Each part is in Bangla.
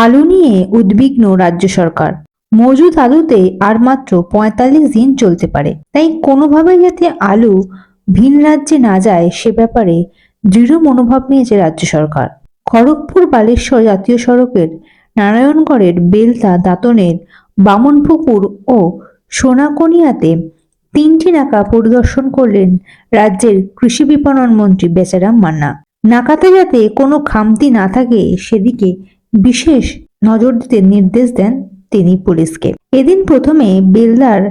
আলু নিয়ে উদ্বিগ্ন রাজ্য সরকার। মজুদ আলুতে আর মাত্র পঁয়তাল্লিশ দিন চলতে পারে। তাই কোনোভাবে যাতে আলু ভিন রাজ্যে না যায়, সে ব্যাপারে দৃঢ় মনোভাব নিয়েছে রাজ্য সরকার। খড়গপুর বালেশ্বর জাতীয় সড়কের নারায়ণগড়ের বেলতা দাঁতনের বামনপুকুর ও সোনাকনিয়াতে তিনটি নাকা পরিদর্শন করলেন রাজ্যের কৃষি বিপণন মন্ত্রী বেচারাম মান্না। নাকাতে যাতে কোনো খামতি না থাকে, সেদিকে বিশেষ নজর দিতে নির্দেশ দেন তিনি পুলিশকে। এদিন প্রথমে বেলদার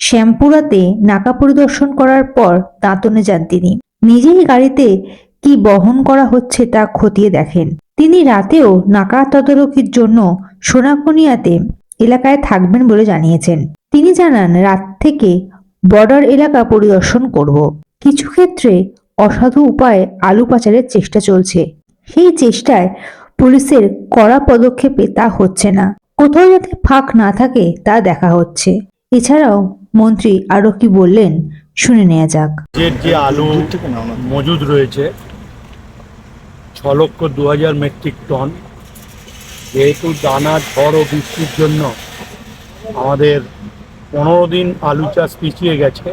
শ্যামপুরাতে নাকা পরিদর্শন করার পর দাঁতনে যান তিনি। নিজেই গাড়িতে কি বহন করা হচ্ছে তা খতিয়ে দেখেন। তিনি রাতেও নাকা তদারকির জন্য সোনাকনিয়াতে এলাকায় থাকবেন বলে জানিয়েছেন। তিনি জানান, রাত থেকে বর্ডার এলাকা পরিদর্শন করব। কিছু ক্ষেত্রে অসাধু উপায়ে আলু পাচারের চেষ্টা চলছে। সেই চেষ্টায় পুলিশের কড়া পদক্ষেপে তা হচ্ছে না। কোথাও যাতে ফাঁক না থাকে, তা দেখা হচ্ছে। এছাড়াও মন্ত্রী আরও কি বললেন, শুনে নেওয়া যাক। যে যে আলু মজুদ রয়েছে ছ লক্ষ দু হাজার মেট্রিক টন। যেহেতু দানা ঝড় ও বৃষ্টির জন্য আমাদের পনেরো দিন আলু চাষ পিছিয়ে গেছে,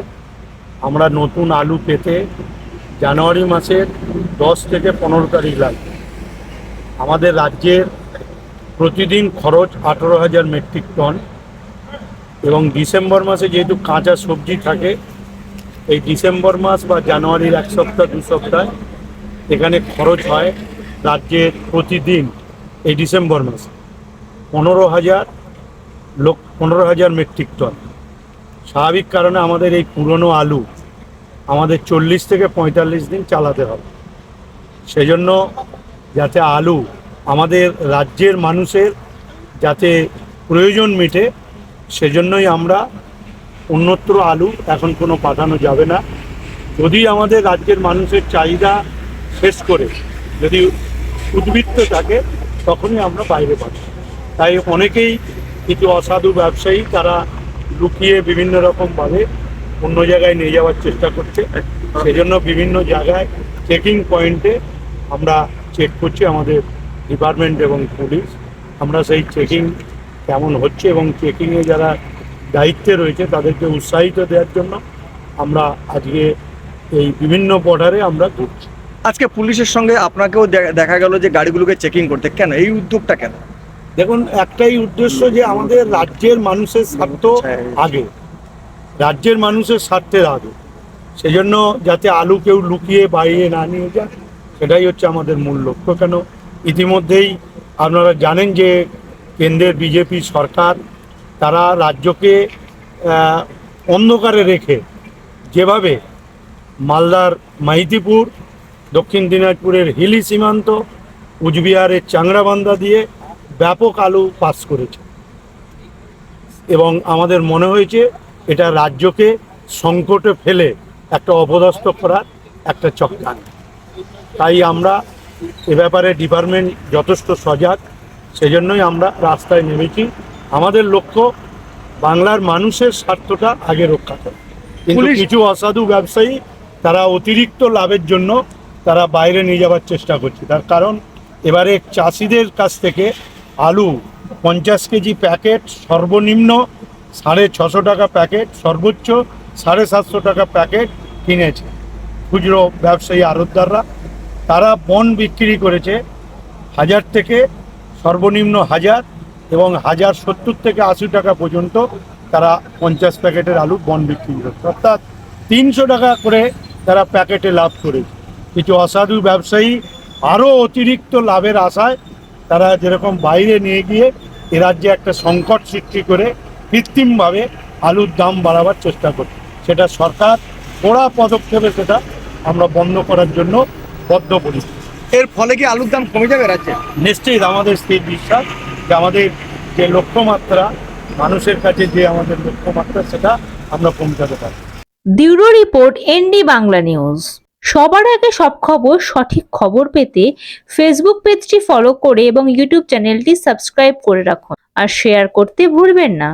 আমরা নতুন আলু পেতে জানুয়ারি মাসের দশ থেকে পনেরো তারিখ লাগবে। আমাদের রাজ্যের প্রতিদিন খরচ আঠেরো হাজার মেট্রিক টন এবং ডিসেম্বর মাসে যেহেতু কাঁচা সবজি থাকে, এই ডিসেম্বর মাস বা জানুয়ারির এক সপ্তাহ, দু সপ্তাহ এখানে খরচ হয় রাজ্যের প্রতিদিন এই ডিসেম্বর মাসে পনেরো হাজার লোক, পনেরো হাজার মেট্রিক টন। স্বাভাবিক কারণে আমাদের এই পুরনো আলু আমাদের চল্লিশ থেকে পঁয়তাল্লিশ দিন চালাতে হবে। সেজন্য যাতে আলু আমাদের রাজ্যের মানুষের যাতে প্রয়োজন মেটে, সেজন্যই আমরা অন্যত্র আলু এখন কোনো পাঠানো যাবে না। যদি আমাদের রাজ্যের মানুষের চাহিদা শেষ করে, যদি উদ্বৃত্ত থাকে, তখনই আমরা বাইরে পাঠাই তাই অনেকেই কিছু অসাধু ব্যবসায়ী তারা লুকিয়ে বিভিন্ন রকমভাবে অন্য জায়গায় নিয়ে যাওয়ার চেষ্টা করছে। সেজন্য বিভিন্ন জায়গায় চেকিং পয়েন্টে আমরা চেক করছি আমাদের ডিপার্টমেন্ট এবং পুলিশ আমরা সেই চেকিং কেমন হচ্ছে এবং চেকিংয়ে যারা দায়িত্বে রয়েছে তাদেরকে উৎসাহিত দেওয়ার জন্য আমরা আজকে এই বিভিন্ন বর্ডারে আমরা ঘুরছি। আজকে পুলিশের সঙ্গে আপনাকেও দেখা গেল যে গাড়িগুলোকে চেকিং করতে। কেন? এই উদ্যোগটা কেন? দেখুন একটাই উদ্দেশ্য যে আমাদের রাজ্যের মানুষের স্বার্থ আগে। রাজ্যের মানুষের স্বার্থের আগে। সেজন্য যাতে আলু কেউ লুকিয়ে বাইরে না নিয়ে যায় সেটাই হচ্ছে আমাদের মূল লক্ষ্য। কেন? ইতিমধ্যেই আপনারা জানেন যে কেন্দ্রের বিজেপি সরকার, তারা রাজ্যকে অন্ধকারে রেখে যেভাবে মালদার মাইতিপুর, দক্ষিণ দিনাজপুরের হিলি সীমান্ত, কুচবিহারের চাংড়াবান্ধা দিয়ে ব্যাপক আলু পাস করেছে। এবং আমাদের মনে হয়েছে এটা রাজ্যকে সংকটে ফেলে একটা অপদস্থ করার একটা চক্রান্ত। তাই আমরা এ ব্যাপারে ডিপার্টমেন্ট যথেষ্ট সজাগ। সেজন্যই আমরা রাস্তায় নেমেছি। আমাদের লক্ষ্য বাংলার মানুষের স্বার্থটা আগে রক্ষা করা। কিন্তু কিছু অসাধু ব্যবসায়ী তারা অতিরিক্ত লাভের জন্য তারা বাইরে নিয়ে যাওয়ার চেষ্টা করছে। তার কারণ এবারে চাষিদের কাছ থেকে আলু পঞ্চাশ কেজি প্যাকেট সর্বনিম্ন সাড়ে ছশো টাকা প্যাকেট সর্বোচ্চ সাড়ে সাতশো টাকা প্যাকেট কিনেছে। খুচরো ব্যবসায়ী আড়তদাররা তারা বন বিক্রি করেছে হাজার থেকে সর্বনিম্ন হাজার এবং হাজার সত্তর থেকে আশি টাকা পর্যন্ত তারা পঞ্চাশ প্যাকেটের আলু বন বিক্রি করছে। অর্থাৎ তিনশো টাকা করে তারা প্যাকেটে লাভ করেছে। কিছু অসাধু ব্যবসায়ী আরও অতিরিক্ত লাভের আশায় তারা যেরকম বাইরে নিয়ে গিয়ে এ রাজ্যে একটা সংকট সৃষ্টি করে কৃত্রিমভাবে আলুর দাম বাড়াবার চেষ্টা করছে। সেটা সরকার কড়া পদক্ষেপে সেটা আমরা বন্ধ করার জন্য বদ্ধপরিকর এর ফলে কি আলুর দাম কমে যাবে রাজ্যে? নিশ্চিত আমাদের স্থির বিশ্বাস যে আমাদের যে লক্ষ্যমাত্রা, মানুষের কাছে যে আমাদের লক্ষ্যমাত্রা, সেটা আমরা পৌঁছাতে পারি। Bureau report ND Bangla news. সবার আগে সব খবর, সঠিক খবর পেতে ফেসবুক পেজটি ফলো করে এবং ইউটিউব চ্যানেলটি সাবস্ক্রাইব করে রাখুন। আর শেয়ার করতে ভুলবেন না।